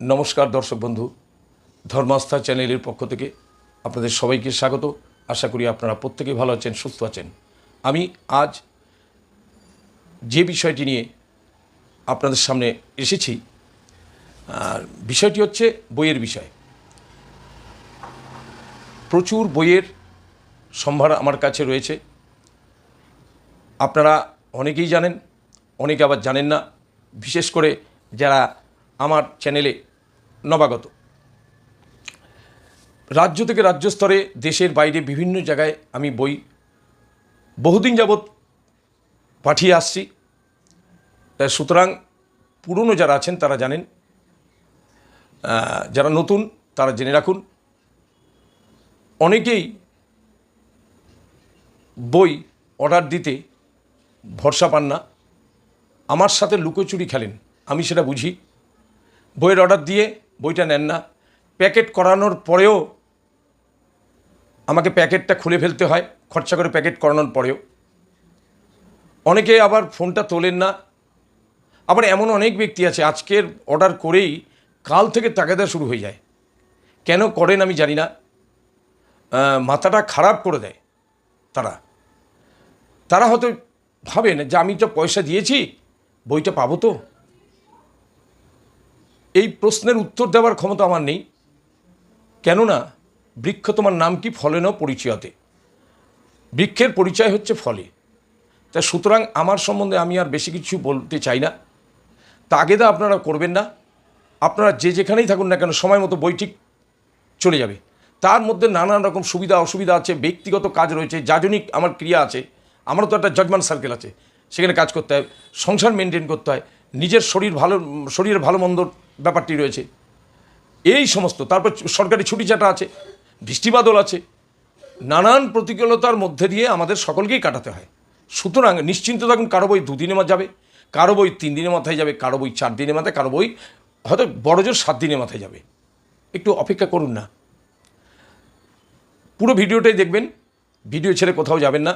নমস্কার দর্শক বন্ধু, ধর্মাস্থা চ্যানেলের পক্ষ থেকে আপনাদের সবাইকে স্বাগত। আশা করি আপনারা প্রত্যেকেই ভালো আছেন, সুস্থ আছেন। আমি আজ যে বিষয়টি নিয়ে আপনাদের সামনে এসেছি, আর বিষয়টি হচ্ছে বইয়ের বিষয়। প্রচুর বইয়ের সম্ভার আমার কাছে রয়েছে। আপনারা অনেকেই জানেন, অনেকে আবার জানেন না। বিশেষ করে যারা আমার চ্যানেলে নবাগত। রাজ্য থেকে রাজ্য স্তরে দেশের বাইরে বিভিন্ন জায়গায় আমি বই বহুদিন যাবৎ পাঠিয়ে আসছি। তা সুতরাং পুরনো যারা আছেন তারা জানেন যারা নতুন তারা জেনে রাখুন। অনেকেই বই অর্ডার দিতে ভরসা পান না। আমার সাথে লুকোচুরি খেলেন, আমি সেটা বুঝি। বইয়ের অর্ডার দিয়ে বইটা নেন না। প্যাকেট করানোর পরেও আমাকে প্যাকেটটা খুলে ফেলতে হয়, খরচা করে প্যাকেট করানোর পরেও। অনেকে আবার ফোনটা তোলেন না। আবার এমন অনেক ব্যক্তি আছে, আজকের অর্ডার করেই কাল থেকে তাগাদা শুরু হয়ে যায়। কেন করেন আমি জানি না। মাথাটা খারাপ করে দেয় তারা। তারা হয়তো ভাবেন যে আমি তো পয়সা দিয়েছি, বইটা পাবো তো? এই প্রশ্নের উত্তর দেওয়ার ক্ষমতা আমার নেই। কেননা বৃক্ষ তোমার নাম কি? ফলে ন পরিচয়তে। বৃক্ষের পরিচয় হচ্ছে ফলে। তা সুতরাং আমার সম্বন্ধে আমি আর বেশি কিছু বলতে চাই না। তাগেদা আপনারা করবেন না। আপনারা যে যেখানেই থাকুন না কেন, সময় মতো বই ঠিক চলে যাবে। তার মধ্যে নানান রকম সুবিধা, অসুবিধা আছে, ব্যক্তিগত কাজ রয়েছে, যাজনিক আমার ক্রিয়া আছে। আমারও তো একটা জজমেন্ট সার্কেল আছে। সেখানে কাজ করতে হয়, সংসার মেনটেন করতে হয়। নিজের শরীর ভালো শরীরের ভালো মন্দর ব্যাপারটি রয়েছে। এই সমস্ত, তারপর সরকারি ছুটি চাটা আছে বৃষ্টিবাদল আছে, নানান প্রতিকূলতার মধ্যে দিয়ে আমাদের সকলকেই কাটাতে হয়। সুতরাং নিশ্চিন্ত থাকুন, কারও বই দুদিনে যাবে, কারও বই তিন দিনের মাথায় যাবে, কারও বই চার দিনের মাথায়, কারও বই হয়তো বড় জোর সাত দিনের মাথায় যাবে। একটু অপেক্ষা করুন না। পুরো ভিডিওটাই দেখবেন, ভিডিও ছেড়ে কোথাও যাবেন না।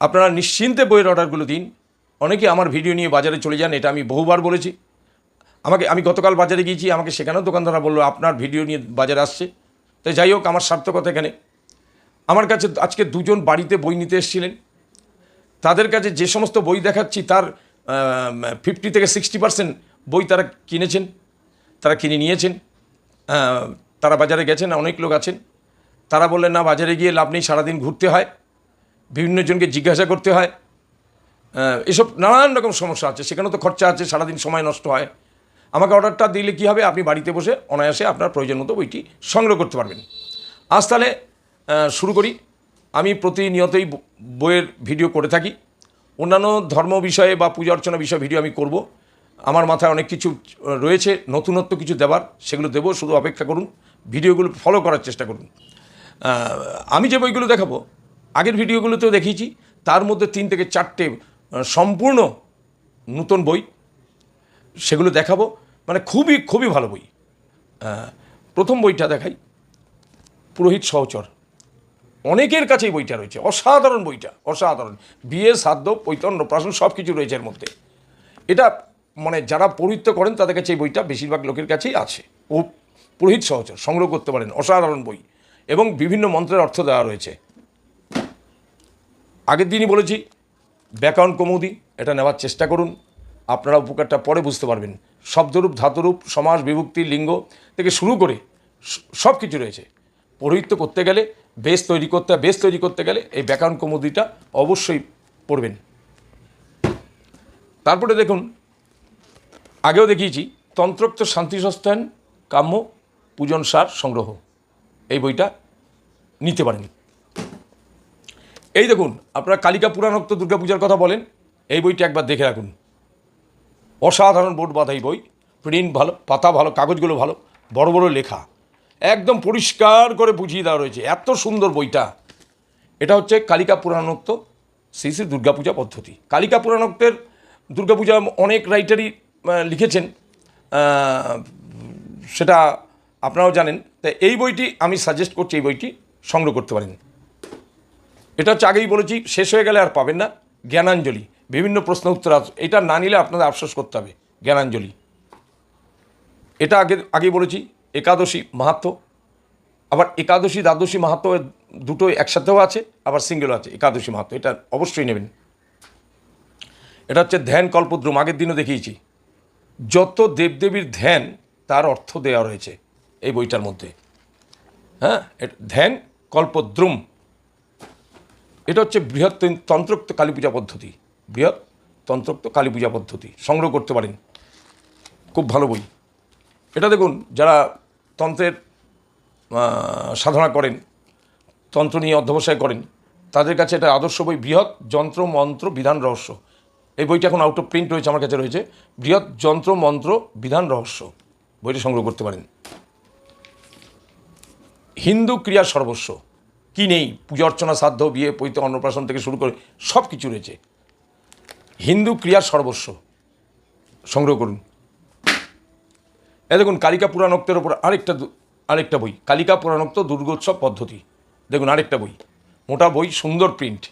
আপনারা নিশ্চিন্তে বইয়ের অর্ডারগুলো দিন অনেকে আমার ভিডিও নিয়ে বাজারে চলে যান, এটা আমি বহুবার বলেছি। আমাকে, আমি গতকাল বাজারে গিয়েছি, আমাকে সেখানেও দোকানদাররা বলল, আপনার ভিডিও নিয়ে বাজারে আসছে। তাই যাই হোক, আমার সার্থকতা এখানে। আমার কাছে আজকে দুজন বাড়িতে বই নিতে এসেছিলেন। তাদের কাছে যে সমস্ত বই দেখাচ্ছি, তার ফিফটি থেকে সিক্সটি পার্সেন্ট বই তারা কিনেছেন, তারা কিনে নিয়েছেন। তারা বাজারে গেছেন, অনেক লোক আছেন। তারা বললেন, না, বাজারে গিয়ে লাভ নেই, সারাদিন ঘুরতে হয়। বিভিন্ন জনকে জিজ্ঞাসা করতে হয়। এসব নানান রকম সমস্যা আছে, সেখানেও তো খরচা আছে, সারাদিন সময় নষ্ট হয়। আমাকে অর্ডারটা দিলে কী হবে? আপনি বাড়িতে বসে অনায়াসে আপনার প্রয়োজন মতো বইটি সংগ্রহ করতে পারবেন। আজ তাহলে শুরু করি। আমি প্রতিনিয়তই বইয়ের ভিডিও করে থাকি। অন্যান্য ধর্ম বিষয়ে বা পূজা অর্চনা বিষয়ে ভিডিও আমি করব। আমার মাথায় অনেক কিছু রয়েছে, নতুনত্ব কিছু দেবার, সেগুলো দেবো, শুধু অপেক্ষা করুন, ভিডিওগুলো ফলো করার চেষ্টা করুন। আমি যে বইগুলো দেখাবো, আগের ভিডিওগুলোতেও দেখিয়েছি, তার মধ্যে তিন থেকে চারটে সম্পূর্ণ নূতন বই। সেগুলো দেখাবো। মানে খুবই খুবই ভালো বই। প্রথম বইটা দেখাই। পুরোহিত সহচর। অনেকের কাছেই বইটা রয়েছে। অসাধারণ বইটা, অসাধারণ। বিয়ে, সাধ্য পৈতন প্রাশন সব কিছু রয়েছে এর মধ্যে। এটা মানে যারা পৌরিত্য করেন, তাদের কাছে এই বইটা বেশিরভাগ লোকের কাছেই আছে। ও পুরোহিত সহচর, সংগ্রহ করতে পারেন। অসাধারণ বই। এবং বিভিন্ন মন্ত্রের অর্থ দেওয়া রয়েছে। আগের দিনই বলেছি ব্যাকরণ কৌমুদি, এটা নেওয়ার চেষ্টা করুন। আপনারা উপকারটা পরে বুঝতে পারবেন। শব্দরূপ, ধাতুরূপ সমাজ বিভক্তি, লিঙ্গ থেকে শুরু করে সব কিছু রয়েছে। পৌরোহিত্য করতে গেলে, বেশ তৈরি করতে, বেশ তৈরি করতে গেলে এই ব্যাকরণ কৌমুদিটা অবশ্যই পড়বেন। তারপরে দেখুন, আগেও দেখিয়েছি, তন্ত্রোক্ত শান্তি সস্তায়ন কাম্য পূজন সার সংগ্রহ। এই বইটা নিতে পারেন এই দেখুন, আপনারা কালিকা পুরাণোক্ত দুর্গাপূজার কথা বলেন, এই বইটা একবার দেখে রাখুন। অসাধারণ বোর্ড বাঁধাই বই, প্রিন্ট ভালো, পাতা ভালো, কাগজগুলো ভালো, বড় বড় লেখা। একদম পরিষ্কার করে বুঝিয়ে দেওয়া রয়েছে, এত সুন্দর বইটা। এটা হচ্ছে কালিকা পুরাণোক্ত শ্রী শ্রী দুর্গাপূজা পদ্ধতি। কালিকা পুরাণোক্তের দুর্গাপূজা অনেক রাইটারই লিখেছেন সেটা আপনারাও জানেন। তাই এই বইটি আমি সাজেস্ট করছি, এই বইটি সংগ্রহ করতে পারেন। এটা হচ্ছে আগেই বলেছি, শেষ হয়ে গেলে আর পাবেন না। জ্ঞানাঞ্জলি। বিভিন্ন প্রশ্ন উত্তর এটা না নিলে আপনাদের আফসোস করতে হবে। জ্ঞানাঞ্জলি। এটা আগে আগেই বলেছি, একাদশী মাহাত্ম আবার একাদশী, দ্বাদশী মাহাত্ম দুটো একসাথেও আছে, আবার সিঙ্গেলও আছে। একাদশী মাহাত্ম এটা অবশ্যই নেবেন। এটা হচ্ছে ধ্যান কল্পদ্রুম, আগের দিনও দেখিয়েছি। যত দেবদেবীর ধ্যান, তার অর্থ দেওয়া রয়েছে এই বইটার মধ্যে। হ্যাঁ? ধ্যান কল্পদ্রুম। এটা হচ্ছে বৃহৎ তন্ত্রোক্ত কালী পূজা পদ্ধতি। বৃহৎ তন্ত্রোক্ত কালী পূজা পদ্ধতি। সংগ্রহ করতে পারেন। খুব ভালো বই। এটা দেখুন, যারা তন্ত্রের সাধনা করেন, তন্ত্র নিয়ে অধ্যবসায় করেন, তাদের কাছে এটা আদর্শ বই, বৃহৎ যন্ত্র, মন্ত্র, বিধান, রহস্য। এই বইটা এখন আউট অফ প্রিন্ট রয়েছে, আমার কাছে রয়েছে। বৃহৎ যন্ত্র, মন্ত্র, বিধান, রহস্য। বইটা সংগ্রহ করতে পারেন। হিন্দু ক্রিয়া সর্বস্ব। কি নেই? পূজা অর্চনা সাধ্য, বিয়ে পৈতে অন্নপ্রাশন থেকে শুরু করে সব কিছু রয়েছে। হিন্দু ক্রিয়া সর্বস্ব। সংগ্রহ করুন। এ দেখুন, কালিকা পুরাণোক্তের ওপর আরেকটা আরেকটা বই। কালিকা পুরাণোক্ত দুর্গোৎসব পদ্ধতি। দেখুন, আরেকটা বই। মোটা বই, সুন্দর প্রিন্ট।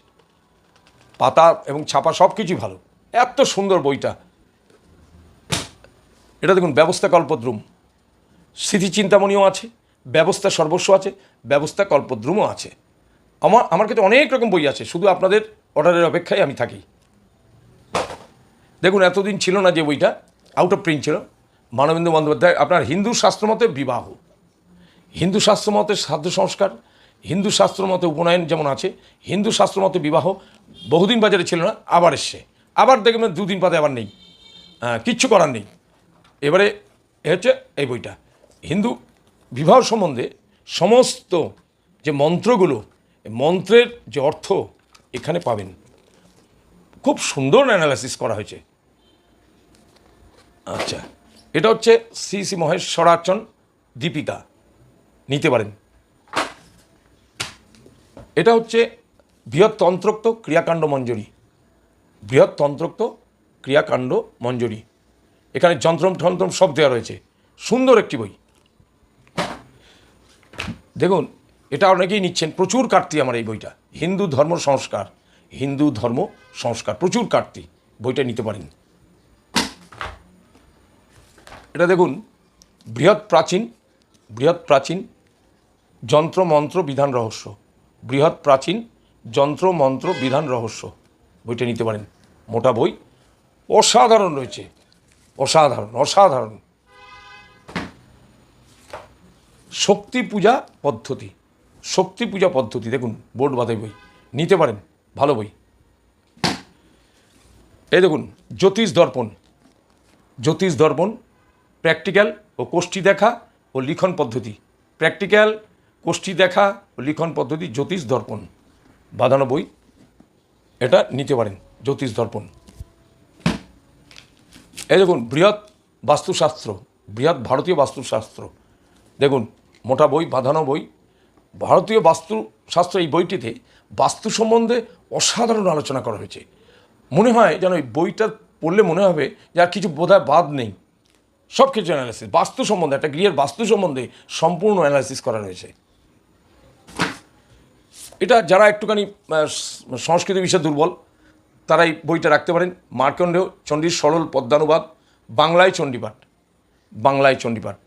পাতা এবং ছাপা সব কিছুই ভালো। এত সুন্দর বইটা। এটা দেখুন, ব্যবস্থা কল্পদ্রুম। স্মৃতিচিন্তামণিও আছে, ব্যবস্থা সর্বস্ব আছে। ব্যবস্থা কল্পদ্রুম আছে। আমার আমার কাছে অনেক রকম বই আছে, শুধু আপনাদের অর্ডারের অপেক্ষায় আমি থাকি। দেখুন, এতদিন ছিল না যে বইটা আউট অফ প্রিন্ট ছিল। মানবেন্দ্র বন্দ্যোপাধ্যায়, আপনার হিন্দু শাস্ত্র মতে বিবাহ। হিন্দু শাস্ত্র মতে শ্রাদ্ধ সংস্কার, হিন্দু শাস্ত্র মতে উপনয়ন যেমন আছে, হিন্দু শাস্ত্র মতে বিবাহ, বহুদিন বাজারে ছিল না, আবার এসছে। আবার দেখবেন দুদিন বাদে আবার নেই। কিচ্ছু করার নেই। এবারে হচ্ছে এই বইটা। হিন্দু বিবাহ সম্বন্ধে সমস্ত যে মন্ত্রগুলো মন্ত্রের যে অর্থ এখানে পাবেন। খুব সুন্দর অ্যানালাইসিস করা হয়েছে। আচ্ছা এটা হচ্ছে শ্রী শ্রী মহেশ্বরার্চন দীপিকা। নিতে পারেন। এটা হচ্ছে বৃহত্তন্ত্রোক্ত ক্রিয়াকাণ্ড মঞ্জুরি। বৃহৎ তন্ত্রোক্ত ক্রিয়াকাণ্ড মঞ্জুরি। এখানে যন্ত্রম ঠন্ত্রম সব দেওয়া রয়েছে। সুন্দর একটি বই। দেখুন, এটা অনেকেই নিচ্ছেন। প্রচুর কাটতি আমার এই বইটা। হিন্দু ধর্ম সংস্কার। হিন্দু ধর্ম সংস্কার। প্রচুর কাটতি। বইটা নিতে পারেন। এটা দেখুন, বৃহৎ প্রাচীন বৃহৎ প্রাচীন যন্ত্র, মন্ত্র, বিধান, রহস্য। বৃহৎ প্রাচীন যন্ত্র, মন্ত্র, বিধান, রহস্য। বইটা নিতে পারেন। মোটা বই। অসাধারণ রয়েছে। অসাধারণ অসাধারণ। শক্তি পূজা পদ্ধতি। শক্তি পূজা পদ্ধতি, দেখুন, বোর্ড বাঁধাই বই। নিতে পারেন, ভালো বই। এই দেখুন, জ্যোতিষ দর্পণ। জ্যোতিষ দর্পণ, প্র্যাকটিক্যাল ও কোষ্ঠী দেখা ও লিখন পদ্ধতি। প্র্যাকটিক্যাল, কোষ্ঠী দেখা ও লিখন পদ্ধতি, জ্যোতিষ দর্পণ। বাঁধানো বই, এটা নিতে পারেন, জ্যোতিষ দর্পণ। এই দেখুন, বৃহৎ বাস্তুশাস্ত্র, বৃহৎ ভারতীয় বাস্তুশাস্ত্র। দেখুন মোটা বই, বাঁধানো বই। ভারতীয় বাস্তুশাস্ত্র এই বইটিতে বাস্তু সম্বন্ধে অসাধারণ আলোচনা করা হয়েছে। মনে হয় যেন এই বইটা পড়লে মনে হবে যে আর কিছু বোধহয় বাদ নেই। সব কিছু অ্যানালাইসিস বাস্তু সম্বন্ধে, একটা গৃহের বাস্তু সম্বন্ধে সম্পূর্ণ অ্যানালাইসিস করা রয়েছে। এটা যারা একটুখানি সংস্কৃত বিষয়ে দুর্বল, তারা এই বইটা রাখতে পারেন। মার্কণ্ডেয়, চণ্ডীর সরল পদ্মানুবাদ, বাংলায় চণ্ডীপাঠ বাংলায় চণ্ডীপাঠ।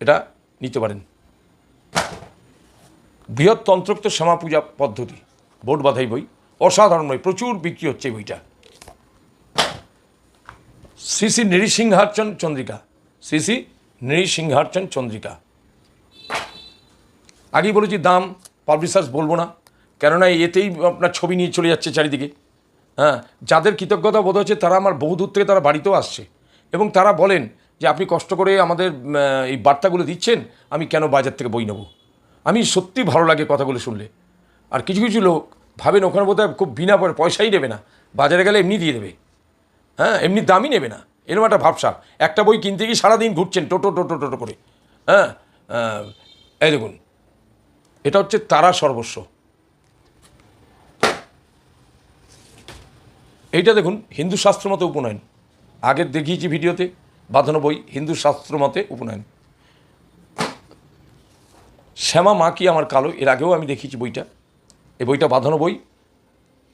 এটা নিতে পারেন। বৃহৎ তন্ত্রোক্ত শ্যামা পূজা পদ্ধতি বোর্ড বাধাই বই, অসাধারণ বই, প্রচুর বিক্রি হচ্ছে বইটা। শ্রী শ্রী নৃসিংহার্চন চন্দ্রিকা, শ্রী শ্রী নৃসিংহার্চন চন্দ্রিকা। আগেই বলেছি দাম, পাবলিশার্স বলব না, কেননা এতেই আপনার ছবি নিয়ে চলে যাচ্ছে চারিদিকে। হ্যাঁ যাদের কৃতজ্ঞতা বোধ হচ্ছে তারা আমার বহু দূর থেকে তারা বাড়িতেও আসছে। এবং তারা বলেন যে, আপনি কষ্ট করে আমাদের এই বার্তাগুলো দিচ্ছেন, আমি কেন বাজার থেকে বই নেব? আমি সত্যি ভালো লাগে কথাগুলো শুনলে। আর কিছু কিছু লোক ভাবেন ওখানে বোধহয় খুব বিনা পয়- পয়সাই নেবে না। বাজারে গেলে এমনি দিয়ে দেবে। হ্যাঁ এমনি দামই নেবে না। এরকম একটা ভাবসা একটা বই কিনতে গিয়ে সারাদিন ঘুরছেন টোটো টোটো টোটো করে। হ্যাঁ এই দেখুন। এটা হচ্ছে তারা সর্বস্ব। এইটা দেখুন হিন্দু শাস্ত্র মতে উপনয়ন। আগের দেখিয়েছি ভিডিওতে, বাঁধানো বই হিন্দু শাস্ত্র মতে উপনয়ন। শ্যামা মা কি আমার কালো? এর আগেও আমি দেখিয়েছি বইটা। এই বইটা বাঁধানো বই।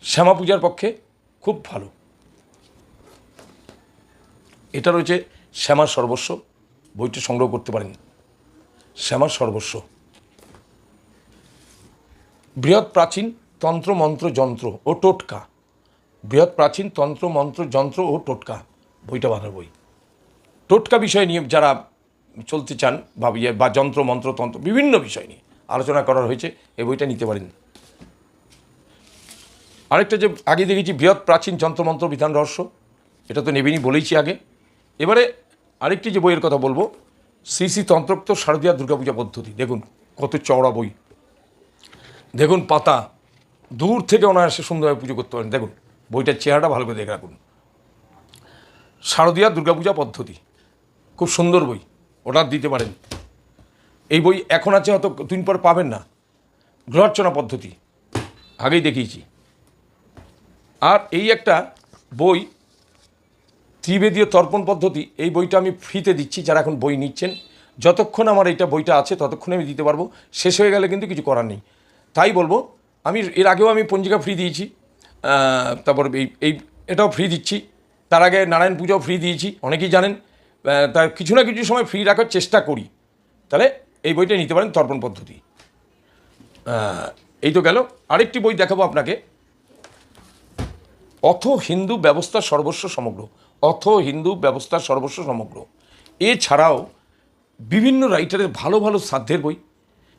শ্যামা পূজার পক্ষে খুব ভালো। এটা রয়েছে শ্যামার সর্বস্ব। বইটি সংগ্রহ করতে পারেন শ্যামার সর্বস্ব। বৃহৎ প্রাচীন তন্ত্র, মন্ত্র, যন্ত্র ও টোটকা। বৃহৎ প্রাচীন তন্ত্র, মন্ত্র, যন্ত্র ও টোটকা। বইটা বাঁধার বই। টোটকা বিষয় নিয়ে যারা চলতে চান বা বা যন্ত্র, মন্ত্র, তন্ত্র, বিভিন্ন বিষয় নিয়ে আলোচনা করার হয়েছে, এই বইটা নিতে পারেন। আরেকটা যে আগে দেখেছি, বৃহৎ প্রাচীন যন্ত্রমন্ত্র বিধান রহস্য, এটা তো নেবেনি বলেইছি আগে। এবারে আরেকটি যে বইয়ের কথা বলব, শ্রী শ্রী তন্ত্রোক্ত শারদীয়া দুর্গাপূজা পদ্ধতি। দেখুন, কত চওড়া বই। দেখুন, পাতা। দূর থেকে অনায়াসে সুন্দরভাবে পুজো করতে পারেন। দেখুন, বইটার চেহারাটা ভালো করে দেখে রাখুন। শারদীয়া দুর্গাপূজা পদ্ধতি। খুব সুন্দর বই। অর্ডার দিতে পারেন। এই বই এখন আছে হয়তো দিন পর পাবেন না। গ্রহার্চনা পদ্ধতি। আগেই দেখিয়েছি। আর এই একটা বই, ত্রিবেদীয় তর্পণ পদ্ধতি, এই বইটা আমি ফ্রিতে দিচ্ছি, যারা এখন বই নিচ্ছেন। যতক্ষণ আমার এইটা বইটা আছে, ততক্ষণে আমি দিতে পারব। শেষ হয়ে গেলে কিন্তু কিছু করার নেই। তাই বলব, আমি এর আগেও আমি পঞ্জিকা ফ্রি দিয়েছি। তারপর এই এই, এটাও ফ্রি দিচ্ছি। তার আগে নারায়ণ পুজোও ফ্রি দিয়েছি। অনেকেই জানেন তার কিছু না কিছু সময় ফ্রি রাখার চেষ্টা করি। তাহলে এই বইটা নিতে পারেন তর্পণ পদ্ধতি। এই তো গেল। আরেকটি বই দেখাবো আপনাকে। অথ হিন্দু ব্যবস্থা সর্বস্ব সমগ্র। অথ হিন্দু ব্যবস্থা সর্বস্ব সমগ্র। এছাড়াও বিভিন্ন রাইটারের ভালো ভালো সাধ্যের বই,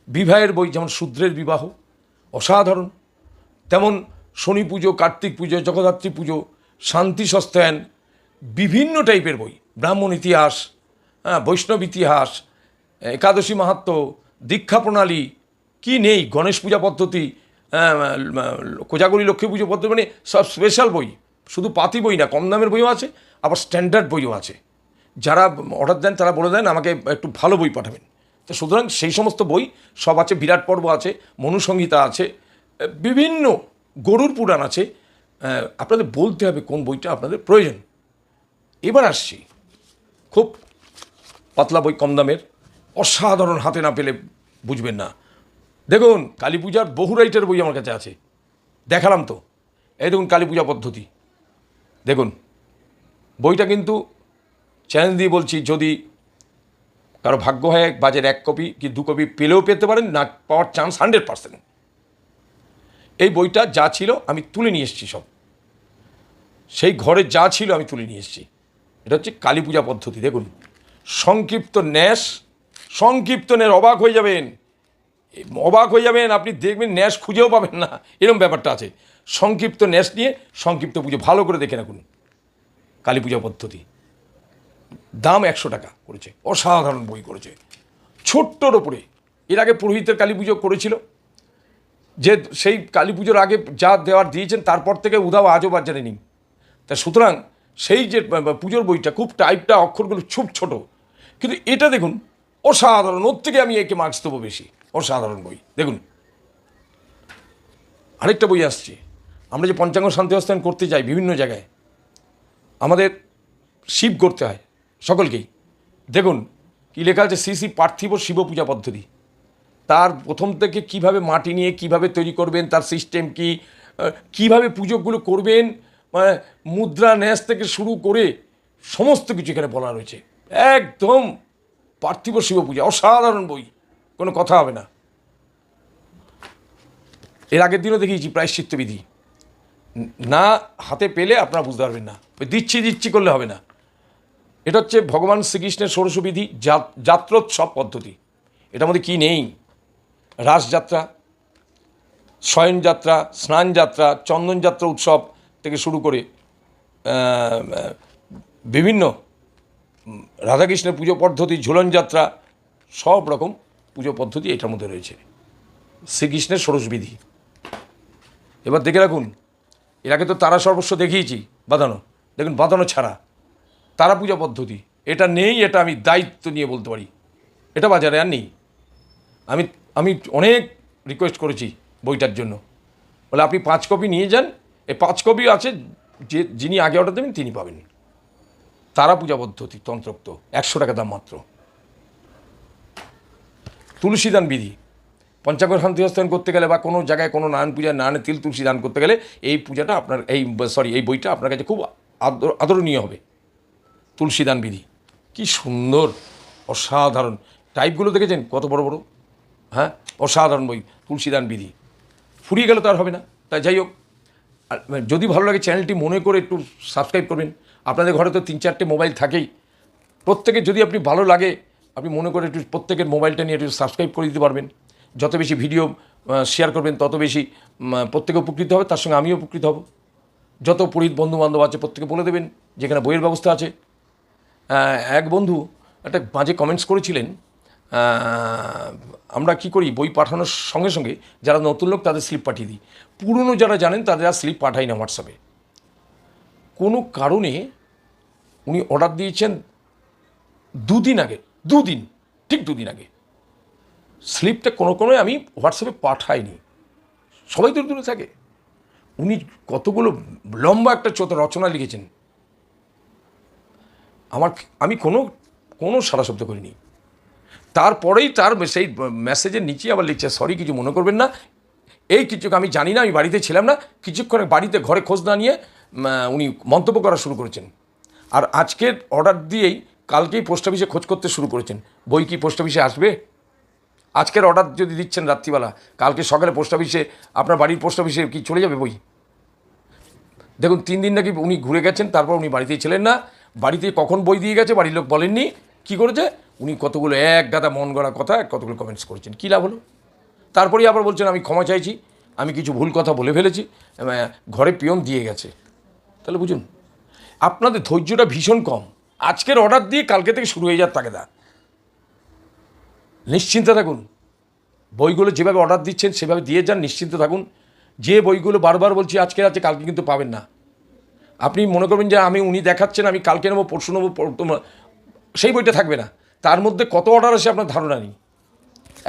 বিবাহের বই যেমন শূদ্রের বিবাহ, অসাধারণ। তেমন শনি পুজো, কার্তিক পুজো, জগদ্ধাত্রী পুজো, শান্তি, সস্তায়ন, বিভিন্ন টাইপের বই। ব্রাহ্মণ ইতিহাস হ্যাঁ বৈষ্ণব ইতিহাস একাদশী মাহাত্ম দীক্ষা প্রণালী কী নেই? গণেশ পূজা পদ্ধতি হ্যাঁ, কোজাগরি লক্ষ্মী পুজো পদ্ধতি মানে সব স্পেশাল বই। শুধু পাতি বই না কম দামের বইও আছে আবার স্ট্যান্ডার্ড বইও আছে। যারা অর্ডার দেন তারা বলে দেন আমাকে একটু ভালো বই পাঠাবেন। তো সুতরাং সেই সমস্ত বই সব আছে বিরাট পর্ব আছে মনুসংহিতা আছে বিভিন্ন গরুর পুরাণ আছে আপনাদের বলতে হবে কোন বইটা আপনাদের প্রয়োজন। এবার আসছি। খুব পাতলা বই, কম দামের। অসাধারণ হাতে না পেলে বুঝবেন না। দেখুন, কালী পূজার বহু রাইটের বই আমার কাছে আছে। দেখালাম তো। এই দেখুন, কালী পূজা পদ্ধতি। দেখুন, বইটা কিন্তু চ্যালেঞ্জ দিয়ে বলছি, যদি কারও ভাগ্য হয় বাজের এক কপি কি দু কপি পেলেও পেতে পারেন, না পাওয়ার চান্স হান্ড্রেড পার্সেন্ট এই বইটা যা ছিল, আমি তুলে নিয়ে এসেছি সব। সেই ঘরে যা ছিল, আমি তুলে নিয়ে এসেছি। এটা হচ্ছে কালী পূজা পদ্ধতি, দেখুন। সংক্ষিপ্ত ন্যাস সংক্ষিপ্ত ন্যাস, অবাক হয়ে যাবেন। অবাক হয়ে যাবেন, আপনি দেখবেন ন্যাস খুঁজেও পাবেন না। এরকম ব্যাপারটা আছে। সংক্ষিপ্ত ন্যাস নিয়ে সংক্ষিপ্ত পুজো ভালো করে দেখে রাখুন। কালী পূজা পদ্ধতি। দাম একশো টাকা করেছে। অসাধারণ বই করেছে। ছোট্টর ওপরে। এর আগে পুরোহিতের কালী পুজো করেছিল। যে সেই কালী পুজোর আগে যা দেওয়ার দিয়েছেন, তারপর থেকে উধাও আজও বাজারে নেই তা সুতরাং সেই যে পুজোর বইটা, খুব টাইপটা অক্ষরগুলো খুব ছোট। কিন্তু এটা দেখুন, অসাধারণ। ওর থেকে আমি একে মার্কস দেবো বেশি। অসাধারণ বই। দেখুন, আরেকটা বই আসছে। আমরা যে পঞ্চাঙ্গ শান্তি অস্থান করতে যাই বিভিন্ন জায়গায়, আমাদের শিব করতে হয় সকলকেই। দেখুন, কী লেখা আছে? শ্রী শ্রী পার্থিব শিব পূজা পদ্ধতি। তার প্রথম থেকে কীভাবে মাটি নিয়ে কীভাবে তৈরি করবেন, তার সিস্টেম কি কীভাবে পুজোগুলো করবেন মানে মুদ্রা ন্যাস থেকে শুরু করে সমস্ত কিছু এখানে বলা রয়েছে। একদম পার্থিব শিব পূজা, অসাধারণ বই, কোনো কথা হবে না। এর আগের দিনও দেখিয়েছি প্রায়শ্চিত্ত বিধি না হাতে পেলে আপনারা বুঝতে পারবেন না। ওই দিচ্ছি দিচ্ছি করলে হবে না। এটা হচ্ছে ভগবান শ্রীকৃষ্ণের ষোড়শবিধি যাত্রোৎসব পদ্ধতি। এটার মধ্যে কী নেই? রাসযাত্রা, শয়নযাত্রা, স্নানযাত্রা, চন্দনযাত্রা উৎসব থেকে শুরু করে বিভিন্ন রাধাকৃষ্ণের পুজো পদ্ধতি, ঝুলন যাত্রা, সব রকম পুজো পদ্ধতি এটার মধ্যে রয়েছে। শ্রীকৃষ্ণের ষোড়শবিধি এবার দেখে রাখুন, এর আগে তো তারা সর্বস্ব দেখিয়েছি, বাঁধানো। দেখুন, বাঁধানো ছাড়া। তারা পূজা পদ্ধতি, এটা নেই, এটা আমি দায়িত্ব নিয়ে বলতে পারি। এটা বাজারে আর নেই। আমি আমি অনেক রিকোয়েস্ট করেছি বইটার জন্য। বলে, আপনি পাঁচ কপি নিয়ে যান এই পাঁচ কপি আছে, যে যিনি আগে অর্ডার দেবেন তিনি পাবেন। তারা পূজা পদ্ধতি তন্ত্রোক্ত একশো টাকা দাম মাত্র। তুলসীদান বিধি পঞ্চাঙ্গ শান্তি করতে গেলে বা কোনো জায়গায় কোনো নারায়ণ পূজা, নারায়ণের তিল তুলসী দান করতে গেলে এই পূজাটা আপনার, এই সরি এই বইটা আপনার কাছে খুব আদর, আদরণীয় হবে। তুলসীদান বিধি, কি সুন্দর, অসাধারণ। টাইপগুলো দেখেছেন? কত বড় বড় হ্যাঁ? অসাধারণ বই, তুলসীদান বিধি। ফুরিয়ে গেলে তো আর হবে না। তাই যাই হোক আর যদি ভালো লাগে চ্যানেলটি মনে করে একটু সাবস্ক্রাইব করবেন। আপনাদের ঘরে তো তিন চারটে মোবাইল থাকেই। প্রত্যেকে যদি আপনি ভালো লাগে, আপনি মনে করে একটু প্রত্যেকের মোবাইলটা নিয়ে একটু সাবস্ক্রাইব করে দিতে পারবেন। যত বেশি ভিডিও শেয়ার করবেন, তত বেশি প্রত্যেকে উপকৃত হবে, তার সঙ্গে আমিও উপকৃত হব। যত পুরীত বন্ধু বান্ধব আছে, প্রত্যেকে বলে দেবেন, যেখানে বইয়ের ব্যবস্থা আছে। এক বন্ধু একটা বাজে কমেন্টস করেছিলেন আমরা কি করি? বই পাঠানোর সঙ্গে সঙ্গে যারা নতুন লোক, তাদের স্লিপ পাঠিয়ে দিই। পুরনো যারা জানেন, তাদের আর স্লিপ পাঠাই না হোয়াটসঅ্যাপে কোনো কারণে উনি অর্ডার দিয়েছেন দুদিন আগে, দুদিন, ঠিক দুদিন আগে। স্লিপটা কোনো কোনো আমি হোয়াটসঅ্যাপে পাঠাইনি। সবাই দূরে দূরে থাকে। উনি কতগুলো লম্বা একটা চোত রচনা লিখেছেন। আমার আমি কোনো কোনো সারা শব্দ করিনি। তারপরেই তার সেই মেসেজের নিচে আবার লিখছে সরি কিছু মনে করবেন না। এই কিছু আমি জানি না, আমি বাড়িতে ছিলাম না। কিছুক্ষণ বাড়িতে ঘরে খোঁজ না নিয়ে উনি মন্তব্য করা শুরু করেছেন। আর আজকের অর্ডার দিয়েই কালকেই পোস্ট অফিসে খোঁজ করতে শুরু করেছেন। বই কি পোস্ট অফিসে আসবে? আজকের অর্ডার যদি দিচ্ছেন রাত্রিবেলা, কালকে সকালে পোস্ট অফিসে আপনার বাড়ির পোস্ট অফিসে কি চলে যাবে বই? দেখুন, তিন দিন নাকি উনি ঘুরে গেছেন, তারপর উনি বাড়িতেই ছিলেন না। বাড়িতে কখন বই দিয়ে গেছে, বাড়ির লোক বলেননি। কি করেছে? উনি কতগুলো এক গাদা মন গড়া কথা কতগুলো কমেন্টস করেছেন, কী লাভ হলো? তারপরেই আবার বলছেন, আমি ক্ষমা চাইছি, আমি কিছু ভুল কথা বলে ফেলেছি ঘরে পিয়ন দিয়ে গেছে। তাহলে বুঝুন, আপনাদের ধৈর্যটা ভীষণ কম। আজকের অর্ডার দিয়ে কালকে থেকে শুরু হয়ে যাওয়ার তাগেদা। নিশ্চিন্তে থাকুন। বইগুলো যেভাবে অর্ডার দিচ্ছেন, সেভাবে দিয়ে যান, নিশ্চিন্ত থাকুন। যে বইগুলো বারবার বলছি আজকে আছে, কালকে কিন্তু পাবেন না। আপনি মনে করবেন যে আমি, উনি দেখাচ্ছেন, আমি কালকে নেব, পরশু নেব সেই বইটা থাকবে না। তার মধ্যে কত অর্ডার আসে আপনার ধারণা নেই।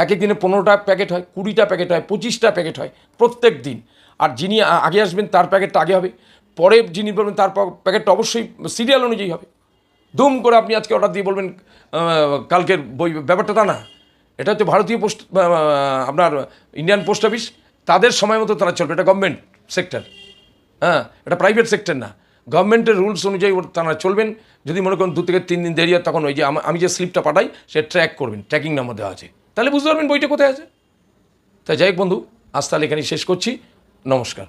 এক এক দিনে পনেরোটা প্যাকেট হয়, কুড়িটা প্যাকেট হয়, পঁচিশটা প্যাকেট হয়, প্রত্যেক দিন। আর যিনি আগে আসবেন, তার প্যাকেটটা আগে হবে। পরে যিনি বলবেন, তার প্যাকেটটা অবশ্যই সিরিয়াল অনুযায়ী হবে। দুম করে আপনি আজকে অর্ডার দিয়ে বলবেন কালকের বই, ব্যাপারটা তা না। এটা হচ্ছে ভারতীয় পোস্ট আপনার ইন্ডিয়ান পোস্ট অফিস। তাদের সময় মতো তারা চলবে। এটা গভর্নমেন্ট সেক্টর হ্যাঁ এটা প্রাইভেট সেক্টর না। গভর্নমেন্টের রুলস অনুযায়ী তারা চলবেন। যদি মনে করেন দু থেকে তিন দিন দেরি হয়, তখন ওই যে আমি যে স্লিপটা পাঠাই, সে ট্র্যাক করবেন ট্র্যাকিং নাম্বার দেওয়া আছে। তাহলে বুঝতে পারবেন বইটা কোথায় আছে। তাই যাই হোক বন্ধু, আজ তাহলে এখানে শেষ করছি। নমস্কার।